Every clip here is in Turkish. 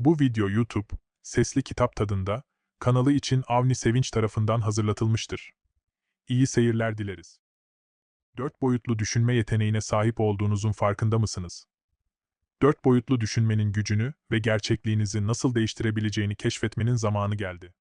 Bu video YouTube, sesli kitap tadında, kanalı için Avni Sevinç tarafından hazırlatılmıştır. İyi seyirler dileriz. Dört boyutlu düşünme yeteneğine sahip olduğunuzun farkında mısınız? Dört boyutlu düşünmenin gücünü ve gerçekliğinizi nasıl değiştirebileceğini keşfetmenin zamanı geldi.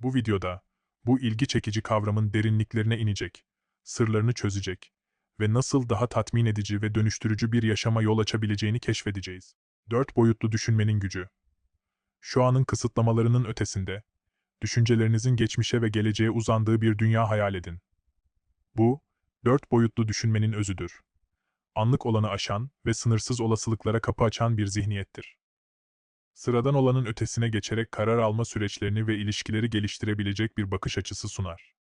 Bu videoda, bu ilgi çekici kavramın derinliklerine inecek, sırlarını çözecek ve nasıl daha tatmin edici ve dönüştürücü bir yaşama yol açabileceğini keşfedeceğiz. Dört boyutlu düşünmenin gücü. Şu anın kısıtlamalarının ötesinde, düşüncelerinizin geçmişe ve geleceğe uzandığı bir dünya hayal edin. Bu, dört boyutlu düşünmenin özüdür. Anlık olanı aşan ve sınırsız olasılıklara kapı açan bir zihniyettir. Sıradan olanın ötesine geçerek karar alma süreçlerini ve ilişkileri geliştirebilecek bir bakış açısı sunar.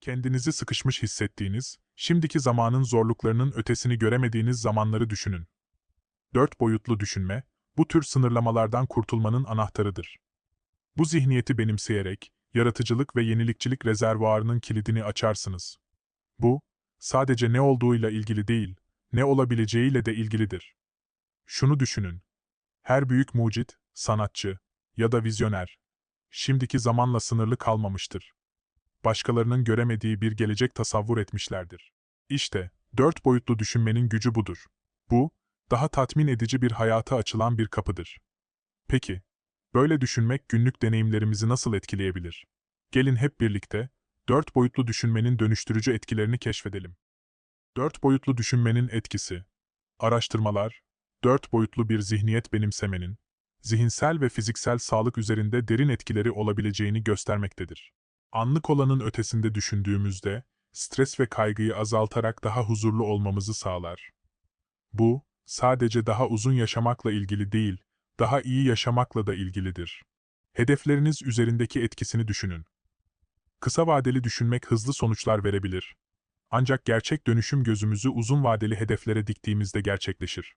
Kendinizi sıkışmış hissettiğiniz, şimdiki zamanın zorluklarının ötesini göremediğiniz zamanları düşünün. Dört boyutlu düşünme, bu tür sınırlamalardan kurtulmanın anahtarıdır. Bu zihniyeti benimseyerek, yaratıcılık ve yenilikçilik rezervuarının kilidini açarsınız. Bu, sadece ne olduğuyla ilgili değil, ne olabileceğiyle de ilgilidir. Şunu düşünün. Her büyük mucit, sanatçı ya da vizyoner, şimdiki zamanla sınırlı kalmamıştır. Başkalarının göremediği bir gelecek tasavvur etmişlerdir. İşte, dört boyutlu düşünmenin gücü budur. Bu, daha tatmin edici bir hayata açılan bir kapıdır. Peki, böyle düşünmek günlük deneyimlerimizi nasıl etkileyebilir? Gelin hep birlikte, dört boyutlu düşünmenin dönüştürücü etkilerini keşfedelim. Dört boyutlu düşünmenin etkisi. Araştırmalar, dört boyutlu bir zihniyet benimsemenin, zihinsel ve fiziksel sağlık üzerinde derin etkileri olabileceğini göstermektedir. Anlık olanın ötesinde düşündüğümüzde, stres ve kaygıyı azaltarak daha huzurlu olmamızı sağlar. Bu, sadece daha uzun yaşamakla ilgili değil, daha iyi yaşamakla da ilgilidir. Hedefleriniz üzerindeki etkisini düşünün. Kısa vadeli düşünmek hızlı sonuçlar verebilir. Ancak gerçek dönüşüm gözümüzü uzun vadeli hedeflere diktiğimizde gerçekleşir.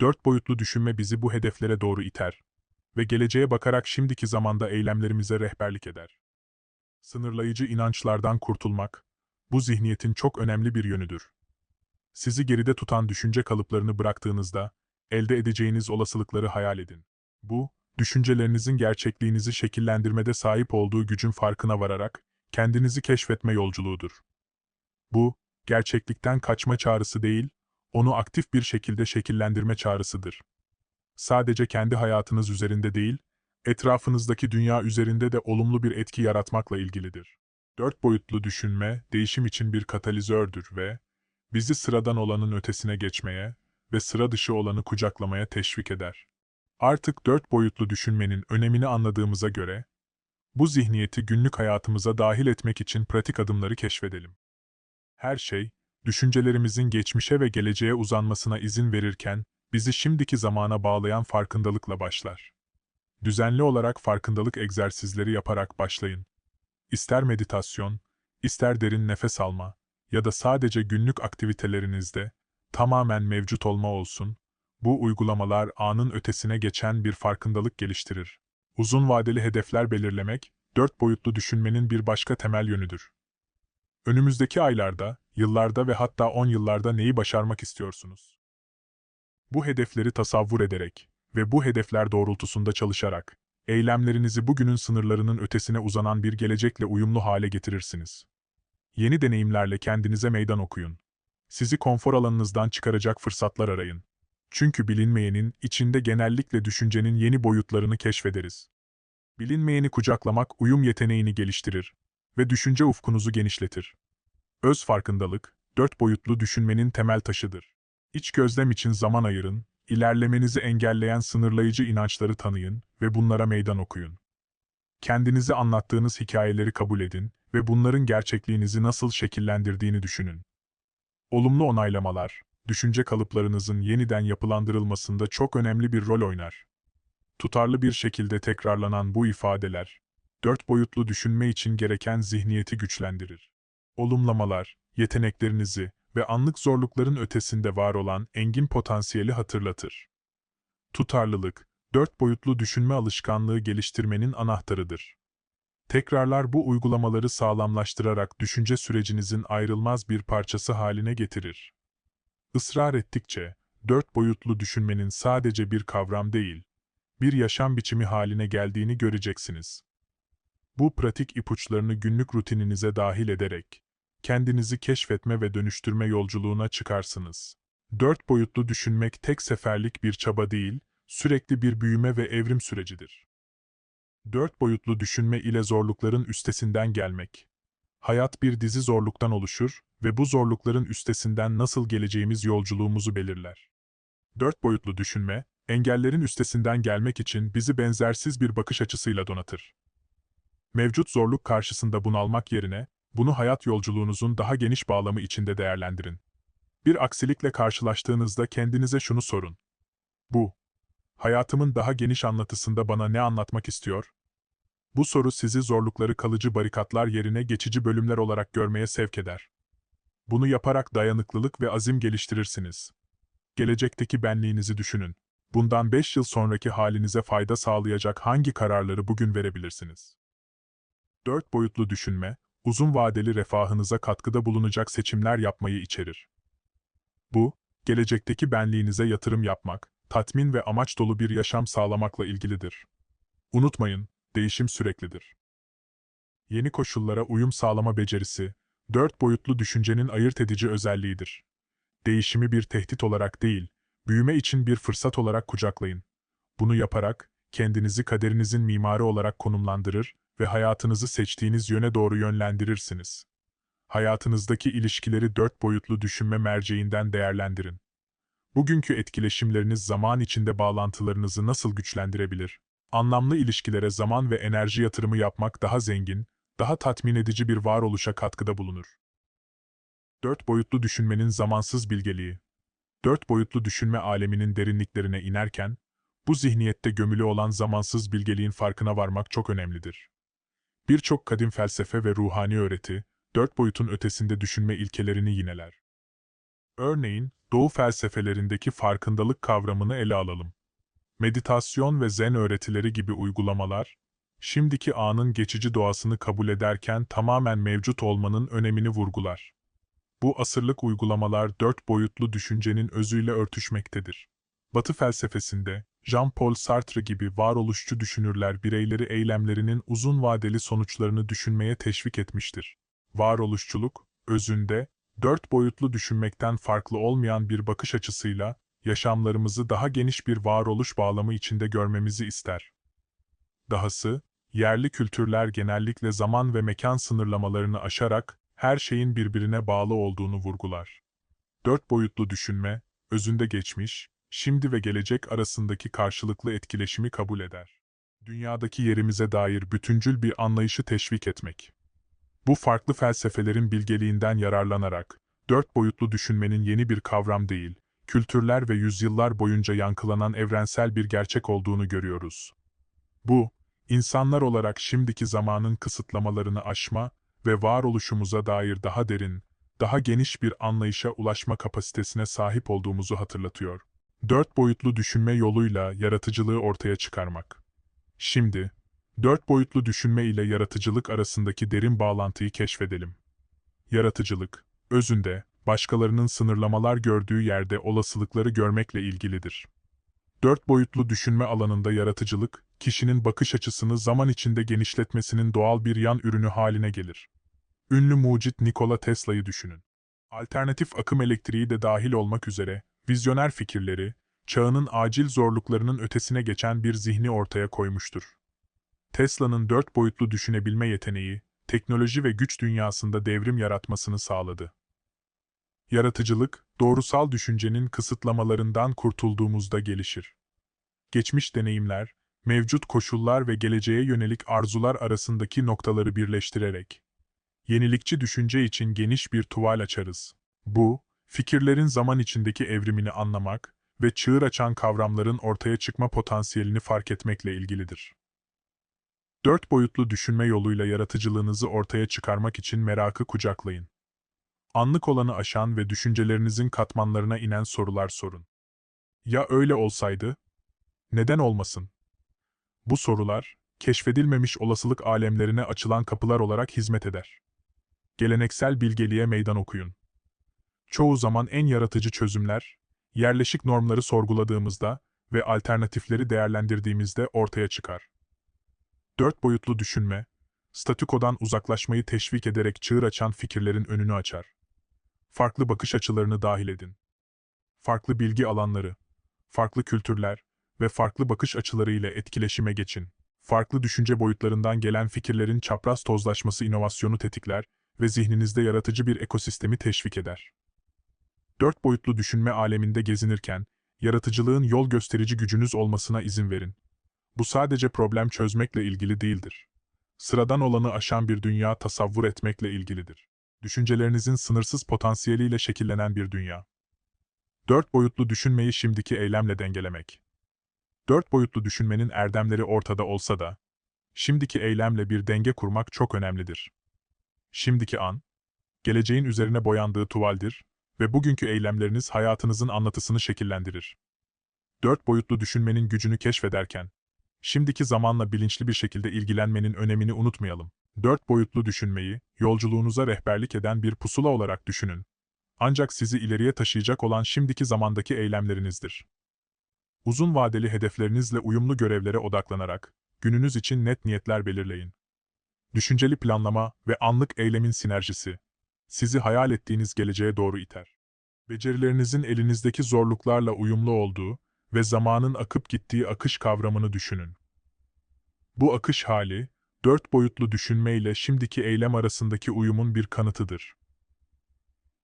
Dört boyutlu düşünme bizi bu hedeflere doğru iter ve geleceğe bakarak şimdiki zamanda eylemlerimize rehberlik eder. Sınırlayıcı inançlardan kurtulmak, bu zihniyetin çok önemli bir yönüdür. Sizi geride tutan düşünce kalıplarını bıraktığınızda, elde edeceğiniz olasılıkları hayal edin. Bu, düşüncelerinizin gerçekliğinizi şekillendirmede sahip olduğu gücün farkına vararak, kendinizi keşfetme yolculuğudur. Bu, gerçeklikten kaçma çağrısı değil, onu aktif bir şekilde şekillendirme çağrısıdır. Sadece kendi hayatınız üzerinde değil, etrafınızdaki dünya üzerinde de olumlu bir etki yaratmakla ilgilidir. Dört boyutlu düşünme, değişim için bir katalizördür ve bizi sıradan olanın ötesine geçmeye ve sıra dışı olanı kucaklamaya teşvik eder. Artık dört boyutlu düşünmenin önemini anladığımıza göre, bu zihniyeti günlük hayatımıza dahil etmek için pratik adımları keşfedelim. Her şey, düşüncelerimizin geçmişe ve geleceğe uzanmasına izin verirken, bizi şimdiki zamana bağlayan farkındalıkla başlar. Düzenli olarak farkındalık egzersizleri yaparak başlayın. İster meditasyon, ister derin nefes alma ya da sadece günlük aktivitelerinizde tamamen mevcut olma olsun, bu uygulamalar anın ötesine geçen bir farkındalık geliştirir. Uzun vadeli hedefler belirlemek, dört boyutlu düşünmenin bir başka temel yönüdür. Önümüzdeki aylarda, yıllarda ve hatta on yıllarda neyi başarmak istiyorsunuz? Bu hedefleri tasavvur ederek ve bu hedefler doğrultusunda çalışarak, eylemlerinizi bugünün sınırlarının ötesine uzanan bir gelecekle uyumlu hale getirirsiniz. Yeni deneyimlerle kendinize meydan okuyun. Sizi konfor alanınızdan çıkaracak fırsatlar arayın. Çünkü bilinmeyenin içinde genellikle düşüncenin yeni boyutlarını keşfederiz. Bilinmeyeni kucaklamak uyum yeteneğini geliştirir ve düşünce ufkunuzu genişletir. Öz farkındalık, dört boyutlu düşünmenin temel taşıdır. İç gözlem için zaman ayırın, ilerlemenizi engelleyen sınırlayıcı inançları tanıyın ve bunlara meydan okuyun. Kendinizi anlattığınız hikayeleri kabul edin ve bunların gerçekliğinizi nasıl şekillendirdiğini düşünün. Olumlu onaylamalar, düşünce kalıplarınızın yeniden yapılandırılmasında çok önemli bir rol oynar. Tutarlı bir şekilde tekrarlanan bu ifadeler, dört boyutlu düşünme için gereken zihniyeti güçlendirir. Olumlamalar, yeteneklerinizi ve anlık zorlukların ötesinde var olan engin potansiyeli hatırlatır. Tutarlılık, dört boyutlu düşünme alışkanlığı geliştirmenin anahtarıdır. Tekrarlar bu uygulamaları sağlamlaştırarak düşünce sürecinizin ayrılmaz bir parçası haline getirir. Israr ettikçe, dört boyutlu düşünmenin sadece bir kavram değil, bir yaşam biçimi haline geldiğini göreceksiniz. Bu pratik ipuçlarını günlük rutininize dahil ederek, kendinizi keşfetme ve dönüştürme yolculuğuna çıkarsınız. Dört boyutlu düşünmek tek seferlik bir çaba değil, sürekli bir büyüme ve evrim sürecidir. Dört boyutlu düşünme ile zorlukların üstesinden gelmek. Hayat bir dizi zorluktan oluşur ve bu zorlukların üstesinden nasıl geleceğimiz yolculuğumuzu belirler. Dört boyutlu düşünme, engellerin üstesinden gelmek için bizi benzersiz bir bakış açısıyla donatır. Mevcut zorluk karşısında bunalmak yerine, bunu hayat yolculuğunuzun daha geniş bağlamı içinde değerlendirin. Bir aksilikle karşılaştığınızda kendinize şunu sorun. Bu, hayatımın daha geniş anlatısında bana ne anlatmak istiyor? Bu soru sizi zorlukları kalıcı barikatlar yerine geçici bölümler olarak görmeye sevk eder. Bunu yaparak dayanıklılık ve azim geliştirirsiniz. Gelecekteki benliğinizi düşünün. Bundan 5 yıl sonraki halinize fayda sağlayacak hangi kararları bugün verebilirsiniz? Dört boyutlu düşünme, uzun vadeli refahınıza katkıda bulunacak seçimler yapmayı içerir. Bu, gelecekteki benliğinize yatırım yapmak, tatmin ve amaç dolu bir yaşam sağlamakla ilgilidir. Unutmayın, değişim süreklidir. Yeni koşullara uyum sağlama becerisi, dört boyutlu düşüncenin ayırt edici özelliğidir. Değişimi bir tehdit olarak değil, büyüme için bir fırsat olarak kucaklayın. Bunu yaparak, kendinizi kaderinizin mimarı olarak konumlandırır ve hayatınızı seçtiğiniz yöne doğru yönlendirirsiniz. Hayatınızdaki ilişkileri dört boyutlu düşünme merceğinden değerlendirin. Bugünkü etkileşimleriniz zaman içinde bağlantılarınızı nasıl güçlendirebilir? Anlamlı ilişkilere zaman ve enerji yatırımı yapmak daha zengin, daha tatmin edici bir varoluşa katkıda bulunur. Dört boyutlu düşünmenin zamansız bilgeliği. Dört boyutlu düşünme aleminin derinliklerine inerken, bu zihniyette gömülü olan zamansız bilgeliğin farkına varmak çok önemlidir. Birçok kadim felsefe ve ruhani öğreti, dört boyutun ötesinde düşünme ilkelerini yineler. Örneğin, Doğu felsefelerindeki farkındalık kavramını ele alalım. Meditasyon ve zen öğretileri gibi uygulamalar, şimdiki anın geçici doğasını kabul ederken tamamen mevcut olmanın önemini vurgular. Bu asırlık uygulamalar dört boyutlu düşüncenin özüyle örtüşmektedir. Batı felsefesinde, Jean-Paul Sartre gibi varoluşçu düşünürler bireyleri eylemlerinin uzun vadeli sonuçlarını düşünmeye teşvik etmiştir. Varoluşçuluk, özünde, dört boyutlu düşünmekten farklı olmayan bir bakış açısıyla, yaşamlarımızı daha geniş bir varoluş bağlamı içinde görmemizi ister. Dahası, yerli kültürler genellikle zaman ve mekan sınırlamalarını aşarak, her şeyin birbirine bağlı olduğunu vurgular. Dört boyutlu düşünme, özünde geçmiş, şimdi ve gelecek arasındaki karşılıklı etkileşimi kabul eder. Dünyadaki yerimize dair bütüncül bir anlayışı teşvik etmek. Bu farklı felsefelerin bilgeliğinden yararlanarak, dört boyutlu düşünmenin yeni bir kavram değil, kültürler ve yüzyıllar boyunca yankılanan evrensel bir gerçek olduğunu görüyoruz. Bu, insanlar olarak şimdiki zamanın kısıtlamalarını aşma ve varoluşumuza dair daha derin, daha geniş bir anlayışa ulaşma kapasitesine sahip olduğumuzu hatırlatıyor. Dört boyutlu düşünme yoluyla yaratıcılığı ortaya çıkarmak. Şimdi, dört boyutlu düşünme ile yaratıcılık arasındaki derin bağlantıyı keşfedelim. Yaratıcılık, özünde, başkalarının sınırlamalar gördüğü yerde olasılıkları görmekle ilgilidir. Dört boyutlu düşünme alanında yaratıcılık, kişinin bakış açısını zaman içinde genişletmesinin doğal bir yan ürünü haline gelir. Ünlü mucit Nikola Tesla'yı düşünün. Alternatif akım elektriği de dahil olmak üzere, vizyoner fikirleri, çağının acil zorluklarının ötesine geçen bir zihni ortaya koymuştur. Tesla'nın dört boyutlu düşünebilme yeteneği, teknoloji ve güç dünyasında devrim yaratmasını sağladı. Yaratıcılık, doğrusal düşüncenin kısıtlamalarından kurtulduğumuzda gelişir. Geçmiş deneyimler, mevcut koşullar ve geleceğe yönelik arzular arasındaki noktaları birleştirerek, yenilikçi düşünce için geniş bir tuval açarız. Bu, fikirlerin zaman içindeki evrimini anlamak ve çığır açan kavramların ortaya çıkma potansiyelini fark etmekle ilgilidir. Dört boyutlu düşünme yoluyla yaratıcılığınızı ortaya çıkarmak için merakı kucaklayın. Anlık olanı aşan ve düşüncelerinizin katmanlarına inen sorular sorun. Ya öyle olsaydı? Neden olmasın? Bu sorular, keşfedilmemiş olasılık alemlerine açılan kapılar olarak hizmet eder. Geleneksel bilgeliğe meydan okuyun. Çoğu zaman en yaratıcı çözümler, yerleşik normları sorguladığımızda ve alternatifleri değerlendirdiğimizde ortaya çıkar. Dört boyutlu düşünme, statükodan uzaklaşmayı teşvik ederek çığır açan fikirlerin önünü açar. Farklı bakış açılarını dahil edin. Farklı bilgi alanları, farklı kültürler ve farklı bakış açıları ile etkileşime geçin. Farklı düşünce boyutlarından gelen fikirlerin çapraz tozlaşması inovasyonu tetikler ve zihninizde yaratıcı bir ekosistemi teşvik eder. Dört boyutlu düşünme aleminde gezinirken, yaratıcılığın yol gösterici gücünüz olmasına izin verin. Bu sadece problem çözmekle ilgili değildir. Sıradan olanı aşan bir dünya tasavvur etmekle ilgilidir. Düşüncelerinizin sınırsız potansiyeliyle şekillenen bir dünya. Dört boyutlu düşünmeyi şimdiki eylemle dengelemek. Dört boyutlu düşünmenin erdemleri ortada olsa da, şimdiki eylemle bir denge kurmak çok önemlidir. Şimdiki an, geleceğin üzerine boyandığı tuvaldir ve bugünkü eylemleriniz hayatınızın anlatısını şekillendirir. Dört boyutlu düşünmenin gücünü keşfederken, şimdiki zamanla bilinçli bir şekilde ilgilenmenin önemini unutmayalım. Dört boyutlu düşünmeyi, yolculuğunuza rehberlik eden bir pusula olarak düşünün. Ancak sizi ileriye taşıyacak olan şimdiki zamandaki eylemlerinizdir. Uzun vadeli hedeflerinizle uyumlu görevlere odaklanarak, gününüz için net niyetler belirleyin. Düşünceli planlama ve anlık eylemin sinerjisi, sizi hayal ettiğiniz geleceğe doğru iter. Becerilerinizin elinizdeki zorluklarla uyumlu olduğu ve zamanın akıp gittiği akış kavramını düşünün. Bu akış hali, dört boyutlu düşünme ile şimdiki eylem arasındaki uyumun bir kanıtıdır.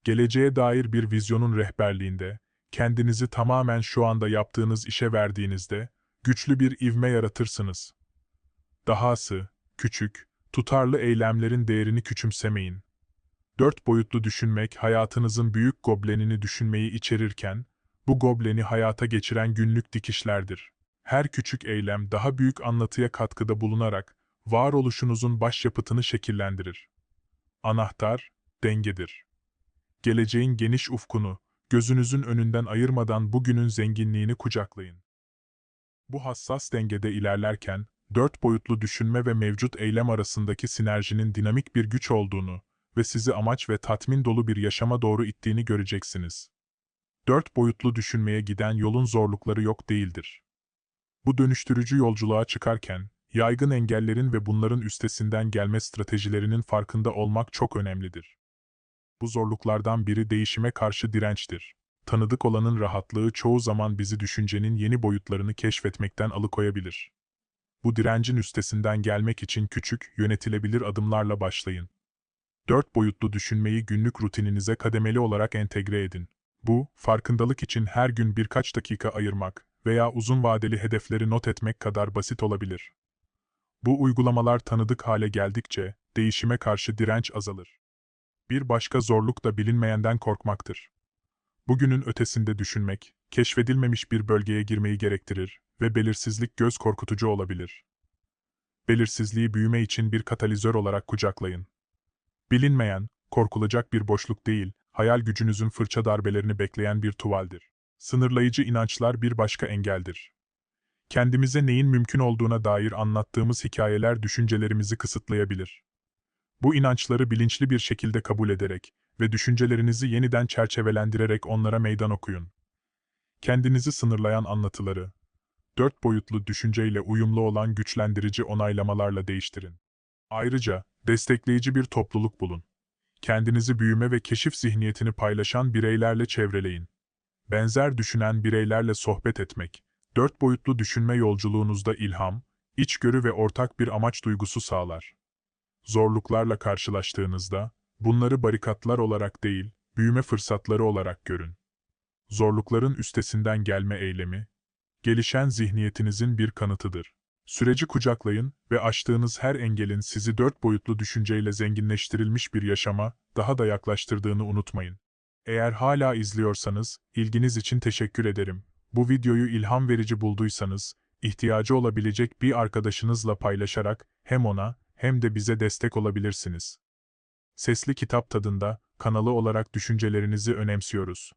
Geleceğe dair bir vizyonun rehberliğinde, kendinizi tamamen şu anda yaptığınız işe verdiğinizde, güçlü bir ivme yaratırsınız. Dahası, küçük, tutarlı eylemlerin değerini küçümsemeyin. Dört boyutlu düşünmek hayatınızın büyük goblenini düşünmeyi içerirken, bu gobleni hayata geçiren günlük dikişlerdir. Her küçük eylem daha büyük anlatıya katkıda bulunarak, varoluşunuzun başyapıtını şekillendirir. Anahtar, dengedir. Geleceğin geniş ufkunu, gözünüzün önünden ayırmadan bugünün zenginliğini kucaklayın. Bu hassas dengede ilerlerken, dört boyutlu düşünme ve mevcut eylem arasındaki sinerjinin dinamik bir güç olduğunu ve sizi amaç ve tatmin dolu bir yaşama doğru ittiğini göreceksiniz. Dört boyutlu düşünmeye giden yolun zorlukları yok değildir. Bu dönüştürücü yolculuğa çıkarken, yaygın engellerin ve bunların üstesinden gelme stratejilerinin farkında olmak çok önemlidir. Bu zorluklardan biri değişime karşı dirençtir. Tanıdık olanın rahatlığı çoğu zaman bizi düşüncenin yeni boyutlarını keşfetmekten alıkoyabilir. Bu direncin üstesinden gelmek için küçük, yönetilebilir adımlarla başlayın. Dört boyutlu düşünmeyi günlük rutininize kademeli olarak entegre edin. Bu, farkındalık için her gün birkaç dakika ayırmak veya uzun vadeli hedefleri not etmek kadar basit olabilir. Bu uygulamalar tanıdık hale geldikçe değişime karşı direnç azalır. Bir başka zorluk da bilinmeyenden korkmaktır. Bugünün ötesinde düşünmek, keşfedilmemiş bir bölgeye girmeyi gerektirir ve belirsizlik göz korkutucu olabilir. Belirsizliği büyüme için bir katalizör olarak kucaklayın. Bilinmeyen, korkulacak bir boşluk değil, hayal gücünüzün fırça darbelerini bekleyen bir tuvaldir. Sınırlayıcı inançlar bir başka engeldir. Kendimize neyin mümkün olduğuna dair anlattığımız hikayeler düşüncelerimizi kısıtlayabilir. Bu inançları bilinçli bir şekilde kabul ederek ve düşüncelerinizi yeniden çerçevelendirerek onlara meydan okuyun. Kendinizi sınırlayan anlatıları, dört boyutlu düşünceyle uyumlu olan güçlendirici onaylamalarla değiştirin. Ayrıca, destekleyici bir topluluk bulun. Kendinizi büyüme ve keşif zihniyetini paylaşan bireylerle çevreleyin. Benzer düşünen bireylerle sohbet etmek, dört boyutlu düşünme yolculuğunuzda ilham, içgörü ve ortak bir amaç duygusu sağlar. Zorluklarla karşılaştığınızda, bunları barikatlar olarak değil, büyüme fırsatları olarak görün. Zorlukların üstesinden gelme eylemi, gelişen zihniyetinizin bir kanıtıdır. Süreci kucaklayın ve aştığınız her engelin sizi dört boyutlu düşünceyle zenginleştirilmiş bir yaşama daha da yaklaştırdığını unutmayın. Eğer hala izliyorsanız, ilginiz için teşekkür ederim. Bu videoyu ilham verici bulduysanız, ihtiyacı olabilecek bir arkadaşınızla paylaşarak hem ona hem de bize destek olabilirsiniz. Sesli kitap tadında, kanalı olarak düşüncelerinizi önemsiyoruz.